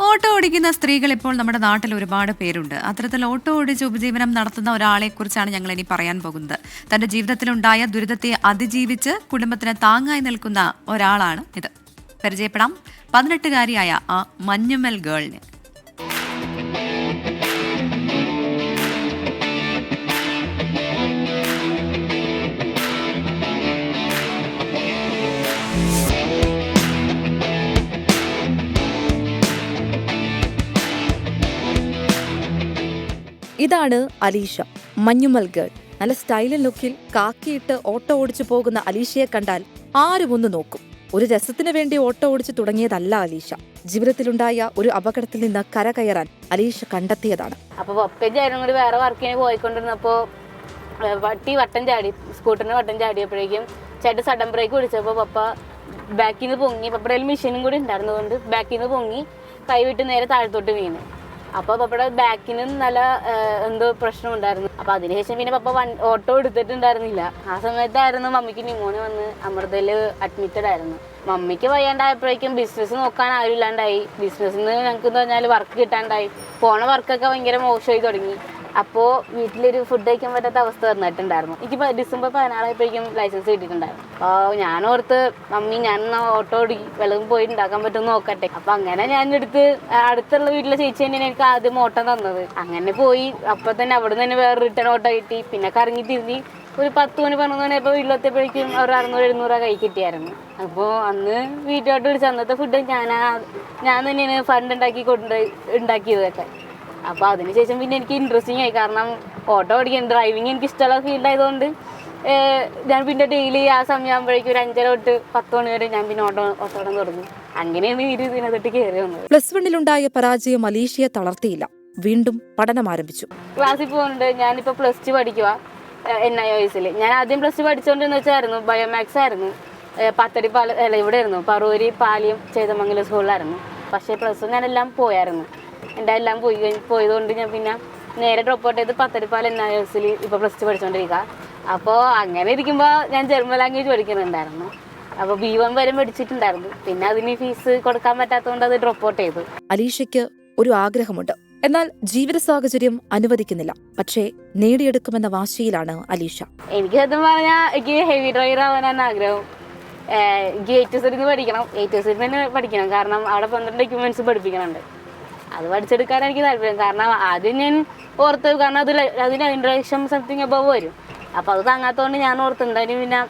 Auto ഓടിക്കുന്ന സ്ത്രീകൾ ഇപ്പോൾ നമ്മുടെ നാട്ടിൽ ഒരുപാട് പേരുണ്ട്. അത്തരത്തിൽ ഓട്ടോ ഓടിച്ച് ഉപജീവനം നടത്തുന്ന ഒരാളെ കുറിച്ചാണ് ഞങ്ങൾ ഇനി പറയാൻ പോകുന്നത്. തന്റെ ജീവിതത്തിലുണ്ടായ ദുരിതത്തെ അതിജീവിച്ച് കുടുംബത്തിന് താങ്ങായി നിൽക്കുന്ന ഒരാളാണ് ഇത്. പരിചയപ്പെടാം. പതിനെട്ടുകാരിയായ ആ മഞ്ഞുമൽ ഗേളിന് ഇതാണ് അലീഷ മഞ്ഞുമൽ ഗേൾ. നല്ല സ്റ്റൈലൻ ലുക്കിൽ കാക്കിയിട്ട് ഓട്ടോ ഓടിച്ചു പോകുന്ന അലീഷയെ കണ്ടാൽ ആരും ഒന്ന് നോക്കും. ഒരു രസത്തിനു വേണ്ടി ഓട്ടോ ഓടിച്ചു തുടങ്ങിയതല്ല അലീഷ. ജീവിതത്തിലുണ്ടായ ഒരു അപകടത്തിൽ നിന്ന് കരകയറാൻ അലീഷ കണ്ടെത്തിയതാണ്. അപ്പൊ പപ്പയും കൂടി വേറെ വർക്കിന് പോയിക്കൊണ്ടിരുന്നപ്പോ വട്ടി വട്ടം ചാടി സ്കൂട്ടറിന് വട്ടം ചാടിയപ്പോഴേക്കും ചേട്ടൻ സഡൻ ബ്രേക്ക് പിടിച്ചപ്പോ പപ്പ ബാക്കിൽ നിന്ന് പൊങ്ങി പപ്പയുടെ മെഷീനും കൂടി ഉണ്ടായിരുന്നതുകൊണ്ട് ബാക്കിൽ നിന്ന് പൊങ്ങി കൈവിട്ട് നേരെ താഴത്തോട്ട് വീണ്. അപ്പൊ പപ്പയുടെ ബാക്കിന് നല്ല എന്തോ പ്രശ്നം ഉണ്ടായിരുന്നു അപ്പൊ അതിനുശേഷം പിന്നെ പപ്പ വൺ ഓട്ടോ എടുത്തിട്ടുണ്ടായിരുന്നില്ല. ആ സമയത്തായിരുന്നു മമ്മിക്ക് ന്യൂമോണിയ വന്ന് അമൃതയിൽ അഡ്മിറ്റഡ് ആയിരുന്നു. മമ്മിക്ക് വയ്യാണ്ടായപ്പോഴേക്കും ബിസിനസ് നോക്കാൻ ആരും ഇല്ലാണ്ടായി ബിസിനസ്സിന് ഞങ്ങൾക്ക് എന്ന് പറഞ്ഞാൽ വർക്ക് കിട്ടാണ്ടായി. പോണ വർക്കൊക്കെ ഭയങ്കര മോശമായി തുടങ്ങി. അപ്പോൾ വീട്ടിലൊരു ഫുഡ് കഴിക്കാൻ പറ്റാത്ത അവസ്ഥ വന്നിട്ടുണ്ടായിരുന്നു. എനിക്ക് ഡിസംബർ പതിനാറായപ്പോഴേക്കും ലൈസൻസ് കിട്ടിയിട്ടുണ്ടായിരുന്നു. അപ്പോൾ ഞാൻ ഓർത്ത് മമ്മി ഞാൻ ഓട്ടോ ഓടി വെള്ളം പോയി ഉണ്ടാക്കാൻ പറ്റുമെന്ന് നോക്കട്ടെ. അപ്പൊ അങ്ങനെ ഞാൻ എടുത്ത് അടുത്തുള്ള വീട്ടിലെ ചേച്ചി തന്നെയാണ് എനിക്ക് ആദ്യം ഓട്ടം തന്നത്. അങ്ങനെ പോയി അപ്പൊ തന്നെ അവിടെ നിന്ന് തന്നെ വേറെ റിട്ടേൺ ഓട്ടോ കിട്ടി. പിന്നെ കറങ്ങി തിരിഞ്ഞ് ഒരു പത്ത് മണി പതിനൊന്ന് മണിയപ്പോൾ വീട്ടിലെത്തിയപ്പോഴേക്കും ഒരു അറുന്നൂറ് എഴുന്നൂറ് കൈ കിട്ടിയായിരുന്നു. അപ്പോൾ അന്ന് വീട്ടിലോട്ട് വിളിച്ച് അന്നത്തെ ഫുഡ് ഞാൻ ഞാൻ തന്നെയാണ് ഫണ്ട് ഉണ്ടാക്കി കൊണ്ട് ഉണ്ടാക്കിയതൊക്കെ. അപ്പോൾ അതിനുശേഷം പിന്നെ എനിക്ക് ഇൻട്രസ്റ്റിംഗ് ആയി. കാരണം ഓട്ടോ ഓടിക്കാൻ ഡ്രൈവിംഗ് എനിക്ക് ഇഷ്ടമുള്ള ഫീൽഡ് ആയതുകൊണ്ട് ഞാൻ പിന്നെ ഡെയിലി ആ സമയമാകുമ്പോഴേക്കും ഒരു അഞ്ചര തൊട്ട് പത്ത് മണി വരെ ഞാൻ പിന്നെ ഓട്ടോ ഓട്ടോ ഓടാൻ തുടങ്ങി. അങ്ങനെയാണ് ഈ ഇതിനകത്തോട്ട് കയറി വന്നത്. പ്ലസ് വണ്ണിലുണ്ടായ പരാജയം അലീഷയെ തളർത്തിയില്ല. വീണ്ടും പഠനം ആരംഭിച്ചു. ക്ലാസ്സിൽ പോകുന്നുണ്ട്. ഞാനിപ്പോൾ പ്ലസ് ടു പഠിക്കുക എൻ ഐ എസിൽ ഞാൻ ആദ്യം പ്ലസ് ടു പഠിച്ചുകൊണ്ടിരുന്ന വെച്ചായിരുന്നു ബയോമാക്സ് ആയിരുന്നു. പത്തടി പാല അല്ല ഇവിടെ ആയിരുന്നു പറൂരി പാലിയം ചേതമംഗലം സ്കൂളിലായിരുന്നു പക്ഷേ പ്ലസ് വൺ ഞാനെല്ലാം പോയായിരുന്നു. എന്റെ എല്ലാം പോയി പോയതുകൊണ്ട് ഞാൻ പിന്നെ നേരെ ഡ്രോപ്പ് ഔട്ട് ചെയ്ത് പത്തരിപ്പാൽ എൻ ഐ എസിൽ ഇപ്പോൾ പ്ലസ് ടു പഠിച്ചുകൊണ്ടിരിക്കുക അപ്പോൾ അങ്ങനെ ഇരിക്കുമ്പോൾ ഞാൻ ജർമ്മൻ ലാംഗ്വേജ് പഠിക്കുന്നുണ്ടായിരുന്നു. അപ്പോൾ ബി വൺ വരെ പഠിച്ചിട്ടുണ്ടായിരുന്നു പിന്നെ അതിന് ഫീസ് കൊടുക്കാൻ പറ്റാത്തതുകൊണ്ട് അത് ഡ്രോപ്പ് ഔട്ട് ചെയ്തു. അലീഷയ്ക്ക് ഒരു ആഗ്രഹമുണ്ട്. എന്നാൽ ജീവിത സാഹചര്യം അനുവദിക്കുന്നില്ല. പക്ഷേ നേടിയെടുക്കുമെന്ന വാശിയിലാണ് അലീഷ. എനിക്ക് സത്യം പറഞ്ഞാൽ എനിക്ക് ഹെവി ഡ്രൈവർ ആവാനാണ് ആഗ്രഹം. എനിക്ക് എയ്റ്റ് സെഡിന് പഠിക്കണം. എയ്റ്റ് സെഡിന് തന്നെ പഠിക്കണം. കാരണം അവിടെ പന്ത്രണ്ട് ഡോക്യുമെന്റ്സ് പഠിപ്പിക്കുന്നുണ്ട് അത് പഠിച്ചെടുക്കാൻ എനിക്ക് താല്പര്യം. കാരണം ആദ്യം ഞാൻ ഓർത്ത് കാരണം അതിൽ അതിന് അതിന്റെ ലക്ഷം സംതിങ് അബവ് വരും. അപ്പോൾ അത് താങ്ങാത്തതുകൊണ്ട് ഞാൻ ഓർത്ത് എന്തായാലും പിന്നെ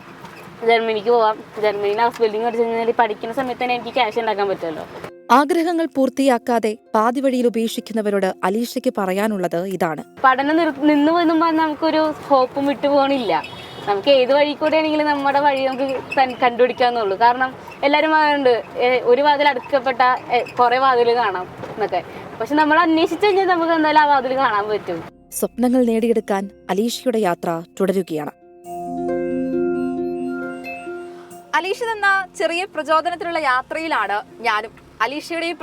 ജർമ്മനിക്ക് പോവാം. ജർമ്മനിയിൽ ഹൗസ് ബിൽഡിംഗ് പഠിച്ചു കഴിഞ്ഞാൽ പഠിക്കുന്ന സമയത്ത് തന്നെ എനിക്ക് ക്യാഷ് ഉണ്ടാക്കാൻ പറ്റുമല്ലോ. ആഗ്രഹങ്ങൾ പൂർത്തിയാക്കാതെ പാതി വഴിയിൽ ഉപേക്ഷിക്കുന്നവരോട് അലീഷയ്ക്ക് പറയാനുള്ളത് ഇതാണ്. പഠനം നിർ നിന്ന് പോയെന്നും നമുക്കൊരു ഹോപ്പും വിട്ടു പോകണില്ല നമുക്ക് ഏത് വഴി കൂടെ ആണെങ്കിലും നമ്മുടെ വഴി നമുക്ക് കണ്ടുപിടിക്കാന്നുള്ളൂ കാരണം എല്ലാവരും പറയുന്നുണ്ട് ഒരു വാതിൽ അടുക്കപ്പെട്ട കുറെ വാതിൽ കാണാം എന്നൊക്കെ. പക്ഷെ നമ്മൾ അന്വേഷിച്ചു കഴിഞ്ഞാൽ നമുക്ക് എന്തായാലും ആ വാതിൽ കാണാൻ പറ്റും. സ്വപ്നങ്ങൾ നേടിയെടുക്കാൻ അലീഷയുടെ യാത്ര തുടരുകയാണ്. അലീഷ എന്ന ചെറിയ പ്രചോദനത്തിലുള്ള യാത്രയിലാണ് ഞാനും. അലീഷയുടെ ഈ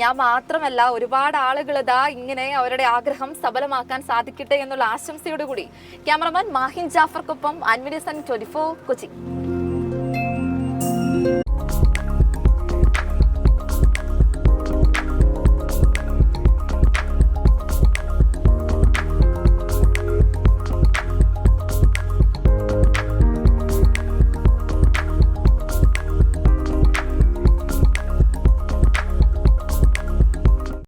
ഞാൻ മാത്രമല്ല ഒരുപാട് ആളുകൾ ഇതാ ഇങ്ങനെ അവരുടെ ആഗ്രഹം സഫലമാക്കാൻ സാധിക്കട്ടെ എന്നുള്ള ആശംസയോടുകൂടി ക്യാമറമാൻ മാഹിൻ ജാഫർക്കൊപ്പം അൻവിഡിസൺ ട്വന്റി ഫോർ കൊച്ചി.